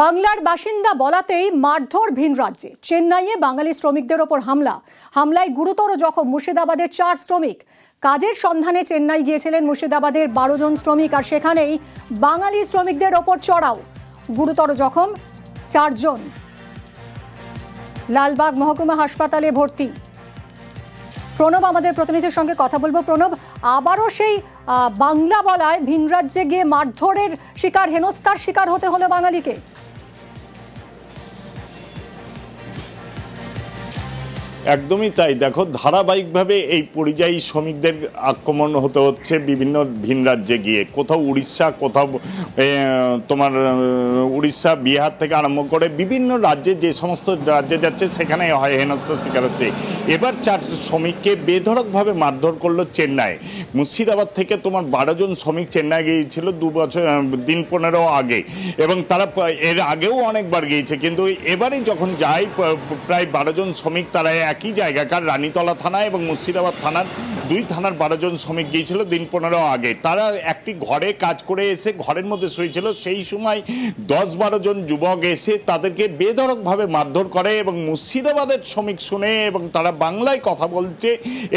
বাংলার বাসিন্দা বলাতেই মারধর ভিন রাজ্যে। চেন্নাইয়ে বাঙালি শ্রমিকদের ওপর হামলা। হামলায় গুরুতর জখম মুর্শিদাবাদের চার শ্রমিক। কাজের সন্ধানে চেন্নাই গিয়েছিলেন মুর্শিদাবাদের বারো জন শ্রমিক আর সেখানেই বাঙালি শ্রমিকদের ওপর চড়াও। গুরুতর জখম চারজন লালবাগ মহকুমা হাসপাতালে ভর্তি। প্রণব, আমাদের প্রতিনিধির সঙ্গে কথা বলব। প্রণব, আবারও সেই বাংলা বলায় ভিন রাজ্যে গিয়ে মারধরের শিকার, হেনস্থার শিকার হতে হলো বাঙালিকে। একদমই তাই। দেখো, ধারাবাহিকভাবে এই পরিযায়ী শ্রমিকদের আক্রমণ হতে হচ্ছে বিভিন্ন ভিন রাজ্যে গিয়ে। কোথাও উড়িষ্যা, কোথাও তোমার, উড়িষ্যা, বিহার থেকে আরম্ভ করে বিভিন্ন রাজ্যে যে সমস্ত রাজ্যে যাচ্ছে, সেখানে হয় হেনস্থার শিকার হচ্ছে। এবার চার শ্রমিককে বেধড়কভাবে মারধর করল চেন্নাই। মুর্শিদাবাদ থেকে তোমার বারো জন শ্রমিক চেন্নাই গিয়েছিল দু বছর দিন পনেরো আগে। এবং তারা এর আগেও অনেকবার গিয়েছে। কিন্তু এবারে যখন যায় প্রায় বারো জন শ্রমিক তারা একই জায়গাকার রানীতলা থানা এবং মুর্শিদাবাদ থানার দুই থানার বারো জন শ্রমিক গিয়েছিল দিন পনেরো আগে। তারা একটি ঘরে কাজ করে এসে ঘরের মধ্যে শুয়েছিল। সেই সময় দশ বারো জন যুবক এসে তাদেরকে বেধড়কভাবে মারধর করে এবং মুর্শিদাবাদের শ্রমিক শুনে এবং তারা বাংলায় কথা বলছে,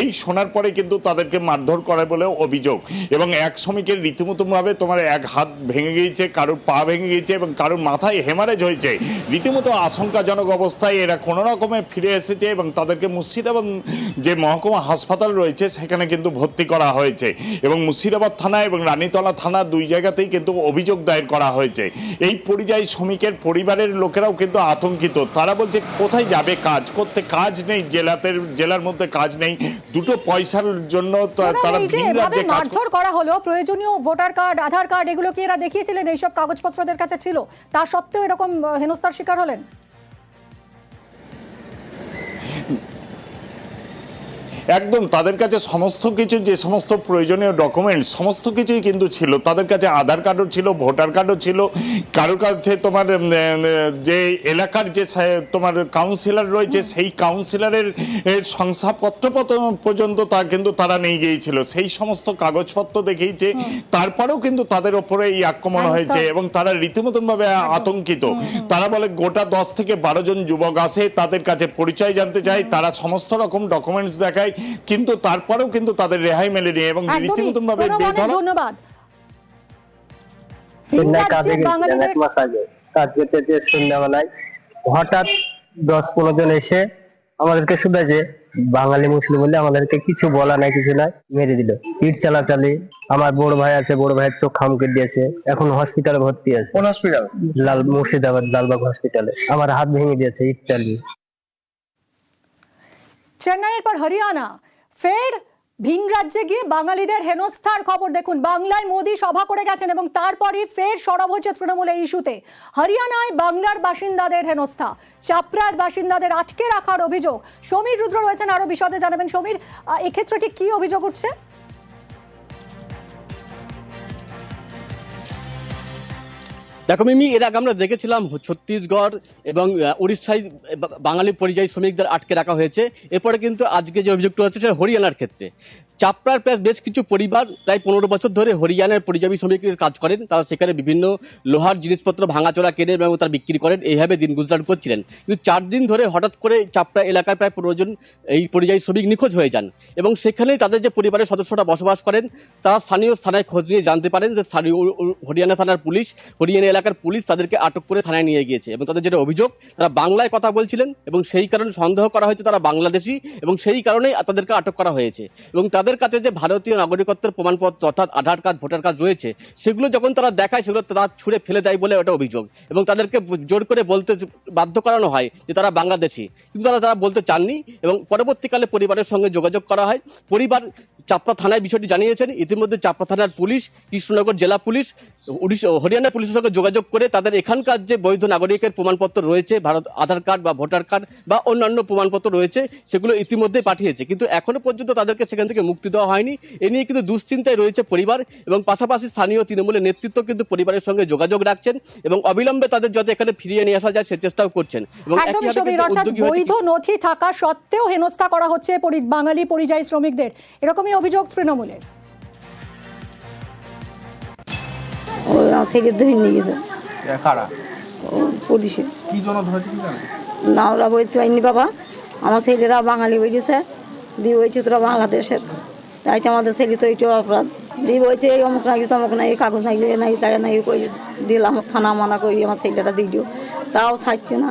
এই শোনার পরে কিন্তু তাদেরকে মারধর করে বলে অভিযোগ। এবং এক শ্রমিকের রীতিমতোভাবে তোমার এক হাত ভেঙে গিয়েছে, কারোর পা ভেঙে গিয়েছে এবং কারোর মাথায় হেমারেজ হয়েছে। রীতিমতো আশঙ্কাজনক অবস্থায় এরা কোনো রকমে ফিরে এসেছে এবং তাদেরকে মুর্শিদাবাদ যে মহকুমা হাসপাতাল রয়েছে সেখানে কিন্তু ভর্তি করা হয়েছে। এবং মুর্শিদাবাদ থানা এবং রানীতলা থানা দুই জায়গাতেই কিন্তু অভিযোগ দায়ের করা হয়েছে। এই পরিযায়ী শ্রমিকের পরিবারের লোকেরাও কিন্তু আতঙ্কিত। তারা বলছে কোথায় যাবে কাজ? করতে কাজ নেই? জেলাতে জেলার মধ্যে কাজ নেই। দুটো পয়সার জন্য তারা ভিন রাজ্যে কাজ মারধর করা হলো প্রয়োজনীয় ভোটার কার্ড আধার কার্ড এগুলো কি এরা দেখিয়েছিলেন? এইসব কাগজপত্রদের কাছে ছিল? তা সত্ত্বেও এরকম হেনস্থার শিকার হলেন? একদম তাদের কাছে সমস্ত কিছু যে সমস্ত প্রয়োজনীয় ডকুমেন্ট সমস্ত কিছুই কিন্তু ছিল। তাদের কাছে আধার কার্ডও ছিল ভোটার কার্ডও ছিল। কারোর কাছে তোমার যে এলাকার যে তোমার কাউন্সিলর রয়েছে সেই কাউন্সিলরের এর শংসাপত্র পত- পর্যন্ত তা কিন্তু তারা নিয়ে গিয়েছিল। সেই সমস্ত কাগজপত্র দেখিয়েছে। তারপরেও কিন্তু তাদের ওপরে এই আক্রমণ হয়েছে এবং তারা রীতিমতন ভাবে আতঙ্কিত। তারা বলে গোটা দশ থেকে বারো জন যুবক আসে তাদের কাছে পরিচয় জানতে চায়। তারা সমস্ত রকম ডকুমেন্টস দেখায়। কিন্তু তারপরেও কিন্তু তাদের রেহাই মেলেনি এবং রীতিমতন ভাবে ধন্যবাদ। সন্ধ্যাবেলায় হঠাৎ দশ পনেরো জন এসে আমাদেরকে শুধু যে বাঙালি মুসলিম বলে আমাদেরকে কিছু বলা নাই কিছু নাই মেরে দিল। ইট চালাচালি আমার বড় ভাই আছে বড় ভাইয়ের চোখ খামকে দিয়েছে এখন হসপিটালে ভর্তি আছে। কোন হসপিটাল লাল মুর্শিদাবাদ লালবাগ হসপিটালে আমার হাত ভেঙে দিয়েছে ইট চালিয়ে। চেন্নাইয়ের পর হরিয়ানা। ফের ভিন রাজ্যে গিয়ে বাঙালিদের হেনস্থার খবর দেখুন। বাংলায় মোদি সভা করে গেছেন এবং তারপরই ফের সরব হচ্ছে তৃণমূল এই ইস্যুতে। হরিয়ানায় বাংলার বাসিন্দাদের হেনস্থা, চাপড়ার বাসিন্দাদের আটকে রাখার অভিযোগ। সমীর রুদ্র রয়েছেন আরও বিশদে জানাবেন। সমীর এক্ষেত্রে ঠিক কি অভিযোগ উঠছে? দেখো মিমি, এর আগে আমরা দেখেছিলাম ছত্তিশগড় এবং উড়িষ্যায় বাঙালি পরিযায়ী শ্রমিকদের আটকে রাখা হয়েছে। এরপরে কিন্তু আজকে যে অভিযোগটা হচ্ছে সেটা হরিয়ানার ক্ষেত্রে। চাপড়ার প্রায় বেশ কিছু পরিবার প্রায় পনেরো বছর ধরে হরিয়ানার পরিযায়ী শ্রমিকের কাজ করেন। তারা সেখানে বিভিন্ন লোহার জিনিসপত্র, ভাঙাচোরা কেনেন এবং তারা বিক্রি করেন। এইভাবে দিন গুজরাট করছিলেন। কিন্তু চার দিন ধরে হঠাৎ করে চাপড়া এলাকার প্রায় পনেরো জন এই পরিযায়ী শ্রমিক নিখোঁজ হয়ে যান এবং সেখানে তাদের যে পরিবারের সদস্যরা বসবাস করেন, তারা স্থানীয় থানায় খোঁজ নিয়ে জানতে পারেন যে স্থানীয় হরিয়ানা থানার পুলিশ, হরিয়ানা এলাকার পুলিশ তাদেরকে আটক করে থানায় নিয়ে গিয়েছে এবং তাদের যেটা অভিযোগ, তারা বাংলায় কথা বলছিলেন এবং সেই কারণে সন্দেহ করা হয়েছে তারা বাংলাদেশি এবং সেই কারণেই তাদেরকে আটক করা হয়েছে এবং কাছে যে ভারতীয় নাগরিকত্বের প্রমাণপত্র অর্থাৎ আধার কার্ড, ভোটার কার্ড রয়েছে, সেগুলো যখন তারা দেখায়, সেগুলো তারা ছুঁড়ে ফেলে দেয় বলে ওটা অভিযোগ। এবং তাদেরকে জোর করে বলতে বাধ্য করানো হয় যে তারা বাংলাদেশি। কিন্তু তারা তারা বলতে চাননি এবং পরবর্তীকালে পরিবারের সঙ্গে যোগাযোগ করা হয়। পরিবার চাপড়া থানায় বিষয়টি জানিয়েছেন। ইতিমধ্যে চাপড়া থানার পুলিশ, কৃষ্ণনগর জেলা পুলিশ, উড়িষ্যা, হরিয়ানা পুলিশের সঙ্গে যোগাযোগ করে তাদের এখানকার যে বৈধ নাগরিকের প্রমাণপত্র রয়েছে, ভারত আধার কার্ড বা ভোটার কার্ড বা অন্যান্য প্রমাণপত্র রয়েছে, সেগুলো ইতিমধ্যে পাঠিয়েছে। কিন্তু এখনও পর্যন্ত তাদেরকে সেখান থেকে মুক্তি দেওয়া হয়নি। এ নিয়ে কিন্তু দুশ্চিন্তায় রয়েছে পরিবার এবং পাশাপাশি স্থানীয় তৃণমূলের নেতৃত্ব কিন্তু পরিবারের সঙ্গে যোগাযোগ রাখছেন এবং অবিলম্বে তাদের যাতে এখানে ফিরিয়ে নিয়ে আসা যায় সে চেষ্টাও করছেন। এবং বৈধ নথি থাকা সত্ত্বেও হেনস্থা করা হচ্ছে বাঙালি পরিযায়ী শ্রমিকদের। এরকমই অভিযোগ তৃণমূলের। ও ছেলে ধরে নিয়ে গেছে। কারা? পুলিশে। কি জন্য ধরেছে না ওরা বলতে পারিনি বাবা আমার ছেলেরা বাঙালি বলেছে দিয়ে বলছে তোরা বাংলাদেশের। তাই তো আমাদের ছেলে তো এইটাও অপরাধ। দিয়ে বলছে এই অমুক নাকি তমুক নাই কাগজ এ নাই তাই নাই কই দিলাম, থানা মানা করি আমার ছেলেটা দিল তাও ছাড়ছে না।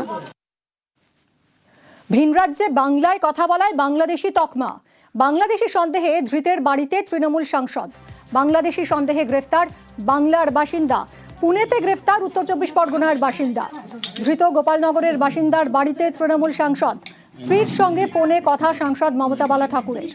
ভিন রাজ্যে বাংলায় কথা বলায় বাংলাদেশি তকমা। বাংলাদেশি সন্দেহে ধৃতের বাড়িতে তৃণমূল সাংসদ। বাংলাদেশি সন্দেহে গ্রেফতার বাংলার বাসিন্দা। পুনেতে গ্রেফতার উত্তর চব্বিশ পরগনার বাসিন্দা। ধৃত গোপালনগরের বাসিন্দার বাড়িতে তৃণমূল সাংসদ। স্ত্রীর সঙ্গে ফোনে কথা সাংসদ মমতা বালা ঠাকুরের।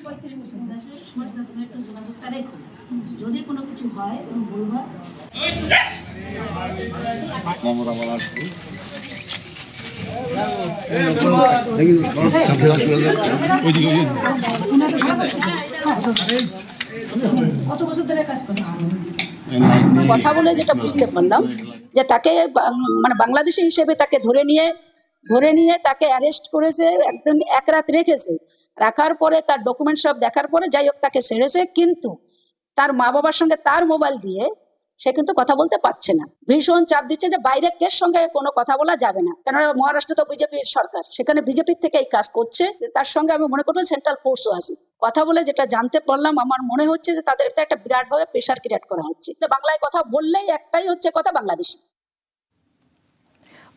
কথা বলে যেটা বুঝতে পারলাম, যে তাকে মানে বাংলাদেশি হিসেবে তাকে ধরে নিয়ে ধরে নিয়ে তাকে অ্যারেস্ট করেছে, একদম এক রাত রেখেছে। রাখার পরে তার ডকুমেন্ট সব দেখার পরে যাই হোক তাকে ছেড়েছে, কিন্তু তার মা বাবার সঙ্গে তার মোবাইল দিয়ে সে কিন্তু কথা বলতে পারছে না। ভীষণ চাপ দিচ্ছে যে বাইরের কেস সঙ্গে কোনো কথা বলা যাবে না। কেননা মহারাষ্ট্র তো বিজেপির সরকার, সেখানে বিজেপির থেকে এই কাজ করছে। তার সঙ্গে আমি মনে করব সেন্ট্রাল ফোর্সও আছে। কথা বলে যেটা জানতে পারলাম, আমার মনে হচ্ছে যে তাদের একটা বিরাটভাবে প্রেশার ক্রিয়েট করা হচ্ছে। বাংলায় কথা বললেই একটাই হচ্ছে কথা বাংলাদেশি।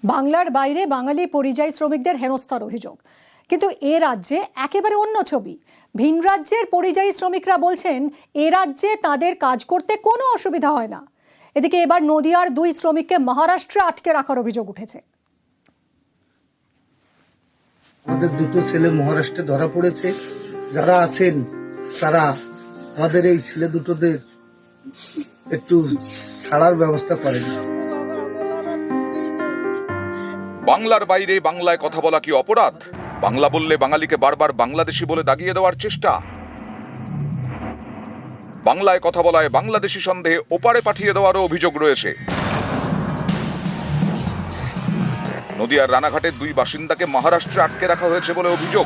বাংলার বাইরে বাঙালি পরিযায়ী শ্রমিকদের হেনস্থার অভিযোগ। কিন্তু এ রাজ্যে একেবারে অন্য ছবি। ভিন রাজ্যের পরিযায়ী শ্রমিকরা বলছেন, এ রাজ্যে তাদের কাজ করতে কোনো অসুবিধা হয় না। এদিকে এবার নদিয়ার দুই শ্রমিককে মহারাষ্ট্রে আটকে রাখার অভিযোগ উঠেছে। আমাদের দুটো ছেলে মহারাষ্ট্রে ধরা পড়েছে। যারা আছেন, তারা আমাদের এই ছেলে দুটোদের একটু ছাড়ার ব্যবস্থা করেন। বাংলার বাইরে বাংলায় কথা বলা কি অপরাধ? বাংলা বললে বাঙালিকে বারবার বাংলাদেশি বলে দাগিয়ে দেওয়ার চেষ্টা। বাংলায় কথা বলায় বাংলাদেশি সন্দেহে ওপারে পাঠিয়ে দেওয়ারও অভিযোগ রয়েছে। নদিয়ার রানাঘাটের দুই বাসিন্দাকে মহারাষ্ট্রে আটকে রাখা হয়েছে বলে অভিযোগ।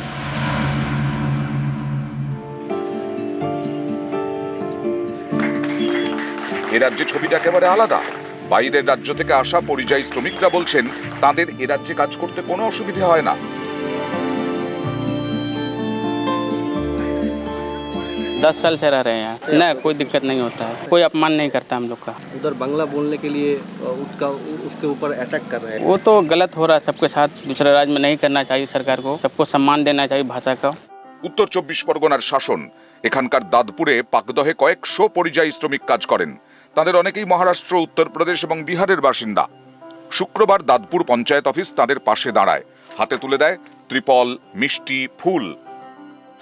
এ রাজ্যে ছবিটা একেবারে আলাদা। বাইরের রাজ্য থেকে আসা পরিযায়ী শ্রমিকরা বলছেন তাদের এ রাজ্যে কাজ করতে কোনো অসুবিধা হয় না दस साल से रह रहे हैं यहाँ ना कोई दिक्कत नहीं होता है कोई अपमान नहीं करता हम लोग का उधर बांग्ला बोलने के लिए अ, उसका उसके ऊपर अटैक कर रहे हैं वो तो गलत हो रहा है सबके साथ दूसरे राज्य में नहीं करना चाहिए सरकार को सबको सम्मान देना चाहिए भाषा का উত্তর চব্বিশ পরগনার শাসন এখানকার দাদপুরে পাকদহে কয়েকশো পরিযায়ী শ্রমিক কাজ করেন তাদের অনেকেই মহারাষ্ট্র উত্তরপ্রদেশ এবং বিহারের বাসিন্দা শুক্রবার দাদপুর পঞ্চায়েত অফিস তাদের পাশে দাঁড়ায় হাতে তুলে দেয় ত্রিপল মিষ্টি ফুল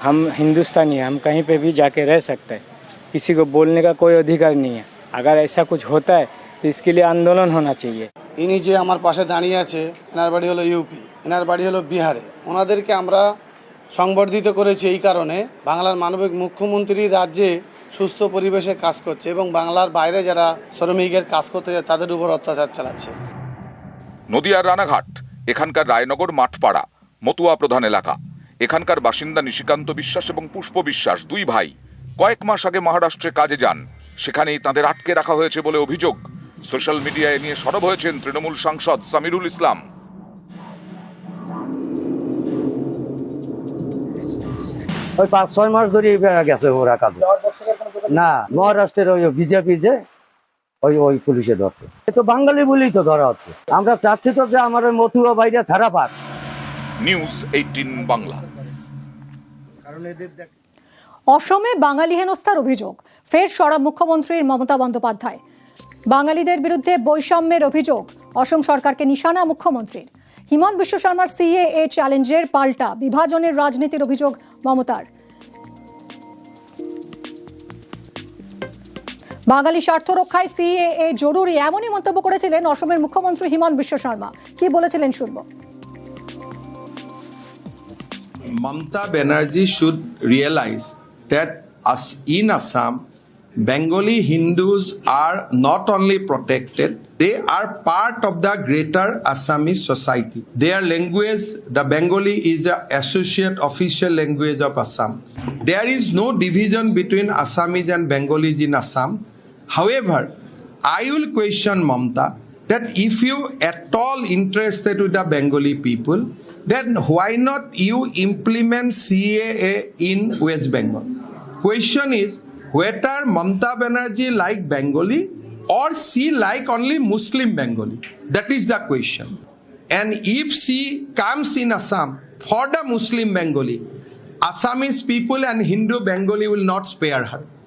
हम हिंदुस्तानी हैं हम कहीं पे भी जाके रह सकते हैं किसी को बोलने का कोई अधिकार नहीं है अगर ऐसा कुछ होता है तो इसके लिए आंदोलन होना चाहिए ইনি যে আমার পাশে দাঁড়িয়ে আছে এনার বাড়ি হলো ইউপি এনার বাড়ি হলো বিহারে ওনাদেরকে আমরা সংবর্ধিত করেছি এই কারণে বাংলার মানবিক মুখ্যমন্ত্রী রাজ্যে সুস্থ পরিবেশে কাজ করছে এবং বাংলার বাইরে যারা শ্রমিকের কাজ করতে যায়, তাদের উপর অত্যাচার চালাচ্ছে। নদিয়ার রানাঘাট, এখানকার রায়নগর মাঠপাড়া, মতুয়া প্রধান এলাকা। এখানকার বাসিন্দা নিশিকান্ত বিশ্বাস এবং পুষ্প বিশ্বাস, দুই ভাই, কয়েক মাস আগে মহারাষ্ট্রে কাজে যান। সেখানেই তাদের আটকে রাখা হয়েছে বলে অভিযোগ। সোশ্যাল মিডিয়ায় নিয়ে সরব হয়েছেন তৃণমূল সাংসদ সামিরুল ইসলাম। ওই পাঁচ ছয় মাস ধরে গেছে ওরা কাজ না মহারাষ্ট্রের ওই বিজেপি যে ওই ওই পুলিশে ধরছে। এ তো বাঙালি বলেই তো ধরা হচ্ছে। আমরা চাচ্ছি তো যে আমার ওই মতুয়া বাইরে ছাড়া পাক। News eighteen Bangla. কারণ এদের দেখ অসমে বাঙালি হেনস্থার অভিযোগ ফের সরব মুখ্যমন্ত্রীর মমতা বন্দ্যোপাধ্যায়। বাঙালিদের বিরুদ্ধে বৈষম্যের অভিযোগ অসম সরকারকে নিশানা মুখ্যমন্ত্রীর। হিমন্ত বিশ্ব শর্মার সিএএ চ্যালেঞ্জের পাল্টা বিভাজনের রাজনীতির অভিযোগ মমতার। বাঙালি স্বার্থ রক্ষায় সিএএ জরুরি এমনই মন্তব্য করেছিলেন অসমের মুখ্যমন্ত্রী হিমন্ত বিশ্ব শর্মা। কি বলেছিলেন শুনব। Mamata Banerjee should realise that as in Assam, Bengali Hindus are not only protected, they are part of the greater Assamese society. Their language, the Bengali, is the associate official language of Assam. There is no division between Assamese and Bengalis in Assam. However, I will question Mamta that if you at all interested with the Bengali people, then why not you implement CAA in West Bengal? Question is whether Mamta Banerjee like Bengali or she like only Muslim Bengali. That is the question. And if she comes in Assam for the Muslim Bengali, Assamese people and Hindu Bengali will not spare her.